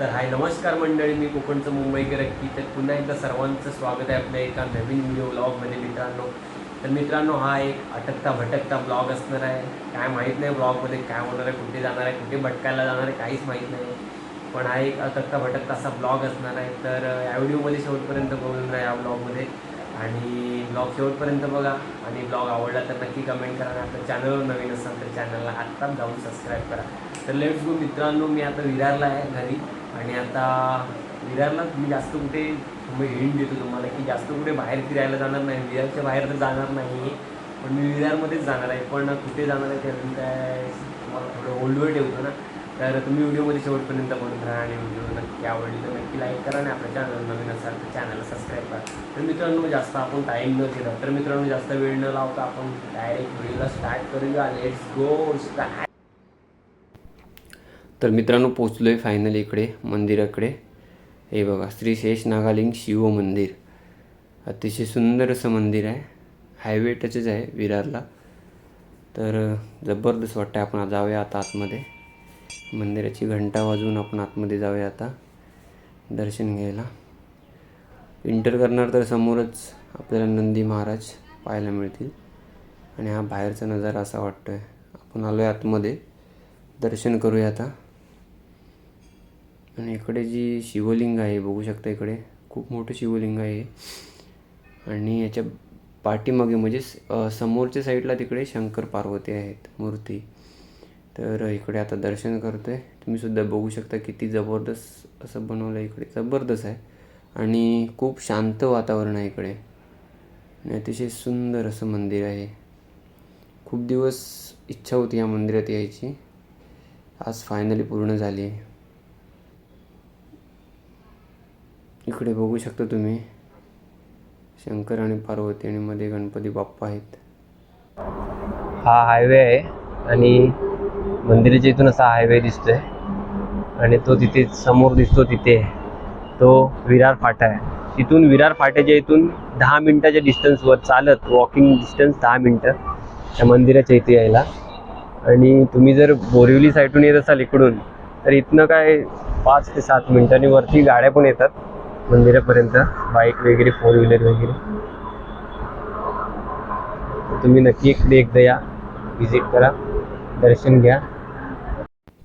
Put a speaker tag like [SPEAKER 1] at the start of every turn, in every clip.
[SPEAKER 1] तर हाय नमस्कार मंडळी. मी कोकणचं मुंबईकर की तर पुन्हा एकदा सर्वांचं स्वागत आहे आपल्या एका नवीन व्हिडिओ ब्लॉगमध्ये मित्रांनो. तर मित्रांनो हा एक अटकता भटकता ब्लॉग असणार आहे. काय माहीत नाही ब्लॉगमध्ये काय होणार आहे कुठे जाणार आहे कुठे भटकायला जाणार आहे काहीच माहीत नाही. पण हा एक अटकता भटकता असा ब्लॉग असणार आहे. तर या व्हिडिओमध्ये शेवटपर्यंत बघून राहा या ब्लॉगमध्ये आणि ब्लॉग शेवटपर्यंत बघा. आणि ब्लॉग आवडला तर नक्की कमेंट करा. आणि आपल्या चॅनलवर नवीन असाल तर चॅनलला आत्ताच जाऊन सबस्क्राईब करा. तर लेट्स गो मित्रांनो मी आता विरारला आहे घरी. आणि आता विरारलाच मी जास्त कुठे मी हिंट देतो तुम्हाला की जास्त कुठे बाहेर फिरायला जाणार नाही विरारच्या बाहेर तर जाणार नाही. पण मी विरारमध्येच जाणार आहे पण कुठे जाणार आहे ते अजून काय तुम्हाला थोडं होल्डवर ठेवतो ना. तर तुम्ही व्हिडिओमध्ये शेवटपर्यंत बनत राहा आणि व्हिडिओ नक्की आवडली तर नक्की लाईक करा आणि आपल्या चॅनल नवीन असाल तर चॅनलला सबस्क्राईब करा. तर मित्रांनो जास्त आपण टाईम न केला तर मित्रांनो जास्त वेळ न लावता आपण डायरेक्ट व्हिडिओला स्टार्ट करूया. लेट्स गो स्टार्ट तर मित्रांनो पोचलो आहे फायनली इकडे मंदिराकडे. हे बघा श्री शेष नागालिंग शिव मंदिर. अतिशय सुंदर असं मंदिर आहे. हायवे टचच आहे विरारला. तर जबरदस्त वाटतं आपण जाऊया आता आतमध्ये. मंदिराची घंटा वाजवून आपण आतमध्ये जाऊया आता दर्शन घ्यायला. इंटर करणार तर समोरच आपल्याला नंदी महाराज पाहायला मिळतील. आणि हा बाहेरचा नजारा असा वाटतो आहे आपण आलो आहे आतमध्ये. दर्शन करूया आता. आणि इकडे जी शिवलिंग आहे बघू शकता इकडे. खूप मोठं शिवलिंग आहे. आणि याच्या पाठीमागे म्हणजे समोरच्या साईडला तिकडे शंकर पार्वती आहेत मूर्ती. तर इकडे आता दर्शन करतोय. तुम्ही सुद्धा बघू शकता किती जबरदस्त असं बनवलं आहे इकडे. जबरदस्त आहे. आणि खूप शांत वातावरण आहे इकडे. आणि अतिशय सुंदर असं मंदिर आहे. खूप दिवस इच्छा होती या मंदिरात यायची. आज फायनली पूर्ण झाली. आहे इकडे बघू शकता तुम्ही. शंकर आणि पार्वती आणि मध्ये गणपती बाप्पा आहेत. हा हायवे आहे आणि मंदिराच्या इथून असा हायवे दिसतोय. आणि तो तिथे समोर दिसतो तिथे. तो विरार फाटा आहे. तिथून विरार फाट्याच्या इथून दहा मिनिटाच्या डिस्टन्सवर चालत वॉकिंग डिस्टन्स दहा मिनटं त्या मंदिराच्या इथे यायला. आणि तुम्ही जर बोरिवली साईडून येत असाल इकडून तर इथनं काय पाच ते सात मिनिटांनी वरती गाड्या पण येतात. मंदिरापर्यंत बाईक वगैरे फोर व्हीलर वगैरे. तुम्ही नक्की इकडे एकदा या व्हिजिट करा दर्शन घ्या.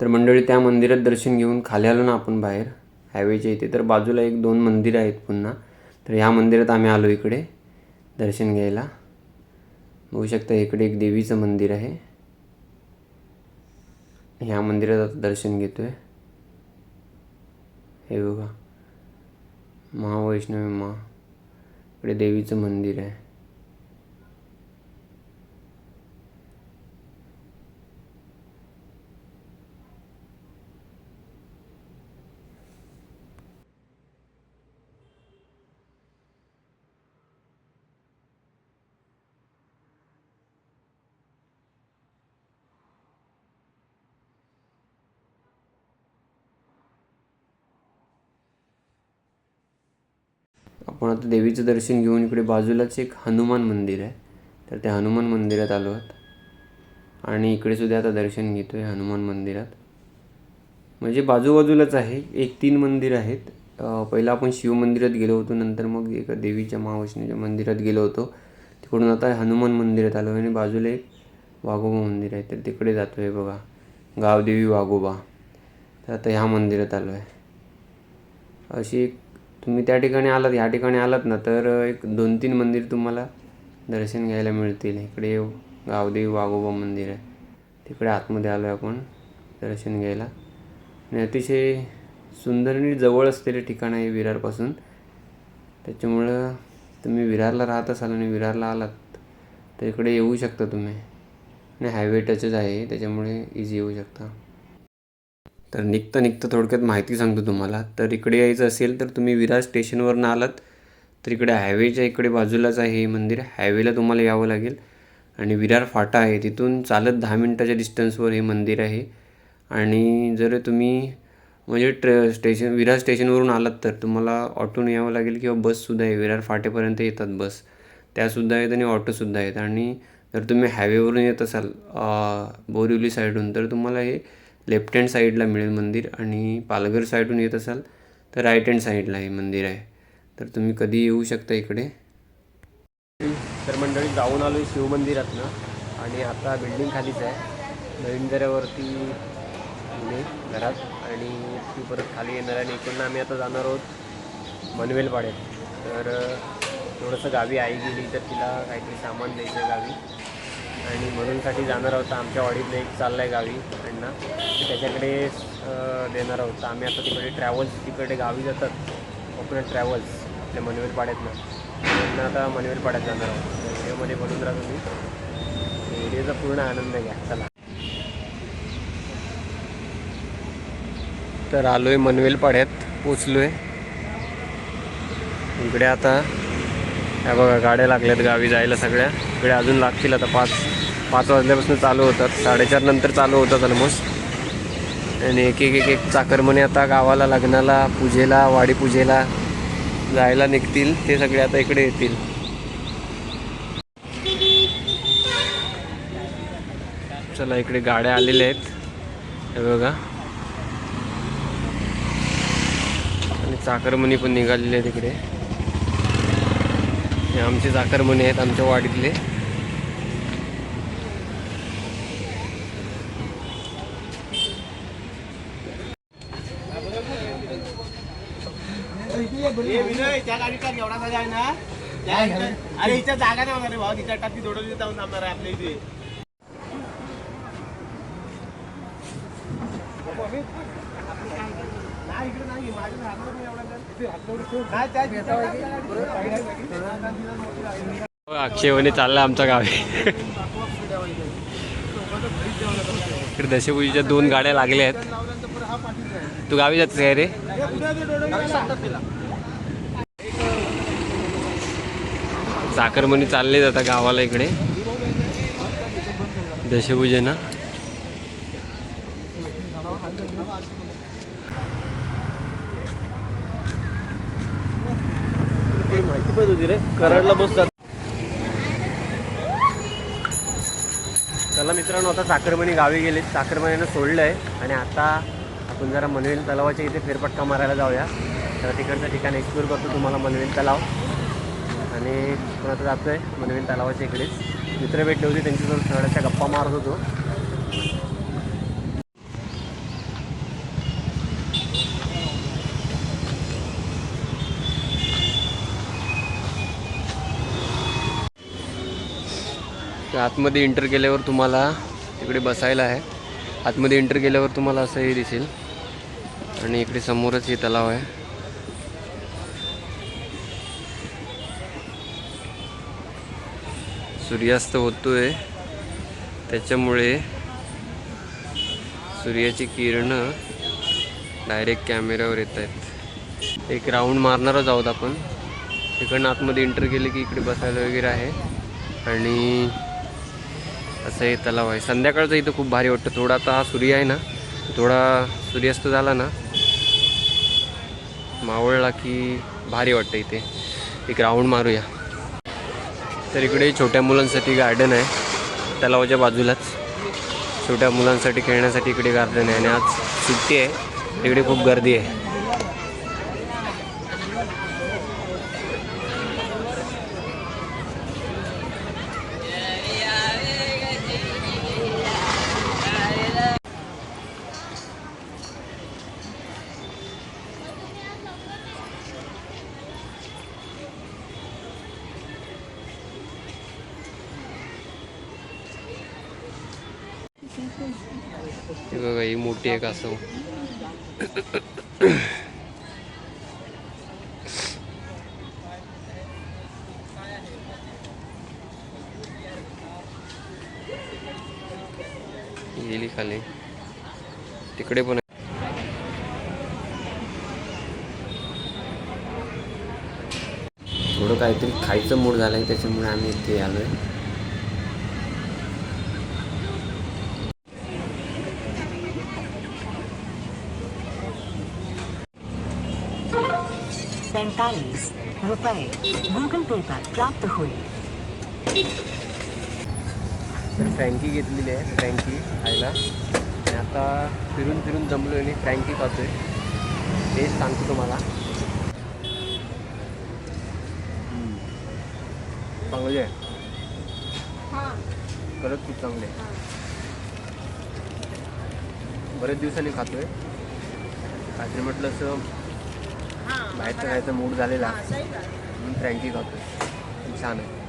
[SPEAKER 1] तर मंडळी त्या मंदिरात दर्शन घेऊन खाली आलो ना आपण बाहेर. हायवेच्या इथे. तर बाजूला एक दोन मंदिरं आहेत पुन्हा. तर ह्या मंदिरात आम्ही आलो इकडे दर्शन घ्यायला. बघू शकता इकडे एक देवीचं मंदिर आहे. ह्या मंदिरात आता दर्शन घेतोय. हे बघा. महावैष्णवी मा. इकडे देवीचं मंदिर आहे. आपण आता देवीचं दर्शन घेऊन इकडे बाजूलाच एक हनुमान मंदिर आहे. तर त्या हनुमान मंदिरात आलो आहोत. आणि इकडे सुद्धा आता दर्शन घेतो आहे हनुमान मंदिरात. म्हणजे बाजूबाजूलाच आहे. एक तीन मंदिर आहेत. पहिलं आपण शिव मंदिरात गेलो होतो. नंतर मग एका देवीच्या महाविष्णूच्या मंदिरात गेलो होतो. तिकडून आता हनुमान मंदिरात आलो आणि बाजूला एक वाघोबा मंदिर आहे. तर तिकडे जातो आहे बघा. गावदेवी वाघोबा. तर आता ह्या मंदिरात आलो आहे. अशी एक तुम्ही त्या ठिकाणी आलात ह्या ठिकाणी आलात ना तर एक दोन तीन मंदिर तुम्हाला दर्शन घ्यायला मिळतील. इकडे गावदेवी वाघोबा मंदिर आहे. तिकडे आतमध्ये आलो आहे आपण दर्शन घ्यायला. आणि अतिशय सुंदर आणि जवळ असलेले ठिकाण आहे विरारपासून. त्याच्यामुळं तुम्ही विरारला राहत असाल आणि विरारला आलात तर इकडे येऊ शकता तुम्ही. आणि हायवे टचच आहे त्याच्यामुळे इझी येऊ शकता. तर निघता निघता थोडक्यात माहिती सांगतो तुम्हाला. तर इकडे यायचं असेल तर तुम्ही विरार स्टेशनवरनं आलात. तर इकडे हायवेच्या इकडे बाजूलाच आहे हे मंदिर. हायवेला तुम्हाला यावं लागेल. आणि विरार फाटा आहे. तिथून चालत दहा मिनटाच्या डिस्टन्सवर हे मंदिर आहे. आणि जर तुम्ही म्हणजे ट्र स्टेशन विरार स्टेशनवरून आलात तर तुम्हाला ऑटोने यावं लागेल किंवा बससुद्धा आहे. विरार फाटेपर्यंत येतात बस त्यासुद्धा आहेत आणि ऑटोसुद्धा आहेत. आणि जर तुम्ही हायवेवरून येत असाल बोरिवली साईडहून तर तुम्हाला हे लेफ्ट हँड साईडला मिळेल मंदिर आणि पालघर साईडून येत असाल तर राईट हँड साईडला हे मंदिर आहे. तर तुम्ही कधी येऊ शकता इकडे? तर मंडळी जाऊन आलो आहे शिवमंदिरातनं आणि आता बिल्डिंग खालीच आहे. नवीन दऱ्यावरती घरात आणि ती परत खाली येणार आणि इकडनं आम्ही आता जाणार आहोत मनवेल पाड्यात तर थोडंसं गावी आई गेली तर तिला काहीतरी सामान द्यायचं गावी. आणि म्हणूनसाठी जाणार आहोत. आमच्या वाडीतलं एक चाललं आहे गावी अण्णा. त्याच्याकडे देणार आहोत. आम्ही आता तिकडे ट्रॅव्हल्स तिकडे गावी जातात. कोकणात ट्रॅव्हल्स आपल्या मनवेल पाड्यातनं त्यांना आता मनवेल पाड्यात जाणार आहोत. तर व्हिडिओमध्ये बनून राहा तुम्ही. व्हिडिओचा पूर्ण आनंद घ्या. चला. तर आलो आहे मनवेल पाड्यात पोचलो आहे इकडे आता ह्या बघा गाड्या लागल्यात गावी जायला सगळ्या. इकडे अजून लागतील आता पाच पाच वाजल्यापासून चालू होतात. साडेचार नंतर चालू होतात ऑलमोस्ट आणि एक एक एक एक चाकरमने आता गावाला लग्नाला पूजेला वाडी पूजेला जायला निघतील. ते सगळे आता इकडे येतील. चला इकडे गाड्या आलेल्या आहेत. हे बघा. आणि चाकरमणी पण निघालेले आहेत इकडे. हे आमचे चाकरमणी आहेत आमच्या वाडीतले.
[SPEAKER 2] त्या गाडीचा जेवढा जाय ना? अरे इथं जागा नाही होणार रे भाऊ. तिच्या टाकी जोडवली जाऊन थांबणार आहे आपल्या इथे नाही, इकडे नाही, माझ्या हातवर नाही
[SPEAKER 1] चालला आमच्या गावी. इकडे दशपूजीच्या दोन गाड्या लागल्या आहेत. तू गावी जातेस काय रे? साखरमणी चालले आता गावाला इकडे. दशभुजेनं
[SPEAKER 2] माहिती पाहिजे होती रे. कराडला बस जात.
[SPEAKER 1] चला मित्रांनो आता साखरमणी गावी गेले. साखरमणीनं सोडलं आहे आणि आता आपण जरा मनवेल तलावाच्या इथे फेरपटका मारायला जाऊया. तर तिकडचं ठिकाण एक्सप्लोर करतो तुम्हाला मनवेल तलाव. आणि आपण आता जातो आहे मनवेल तलावाच्या इकडेच. मित्र भेटले होते त्यांच्यासोबत थोड्याशा गप्पा मारत होतो. आतमध्ये इंटर केल्यावर तुम्हाला तिकडे बसायला आहे. आतमध्ये इंटर केल्यावर तुम्हाला असंही दिसेल. आणि इकडे समोरच हे तलाव आहे. सूर्यास्त होतोय. त्याच्यामुळे सूर्याची किरणं डायरेक्ट कॅमेऱ्यावर येत आहेत. एक राऊंड मारणारच आहोत आपण. तिकडनं आतमध्ये इंटर केले की इकडे बसायला वगैरे आहे. आणि असं हे तलाव आहे. संध्याकाळचं इथं खूप भारी वाटतं. थोडा आता हा सूर्य आहे ना थोडा सूर्यास्त झाला ना मावळला की भारी वाटतं इथे. एक राऊंड मारूया. तर इकडे छोट्या मुलांसाठी गार्डन आहे तलावाच्या बाजूलाच. छोट्या मुलांसाठी खेळण्यासाठी इकडे गार्डन आहे आणि आज सुट्टी आहे. इकडे खूप गर्दी आहे. हे बघा ही मोठी एक असं. गेली खाली. तिकडे पण थोडं काहीतरी खायचं मूड झालं आहे त्याच्यामुळे आम्ही इथे आलो आहे
[SPEAKER 3] पैंतालीस रुपये गूगल पे पर प्राप्त हुए
[SPEAKER 1] तर फ्रँकी घेतलेली आहे फ्रँकी खायला. आणि आता फिरून फिरून जमलो आणि फ्रँकी खातोय. तेच सांगतो तुम्हाला. चांगले आहे. खरंच खूप चांगले आहे. बरेच दिवसांनी खातोय. काहीतरी म्हटलं असं बाहेरचं खायचा मूड झालेला. म्हणून फ्रँकी खातो. छान आहे.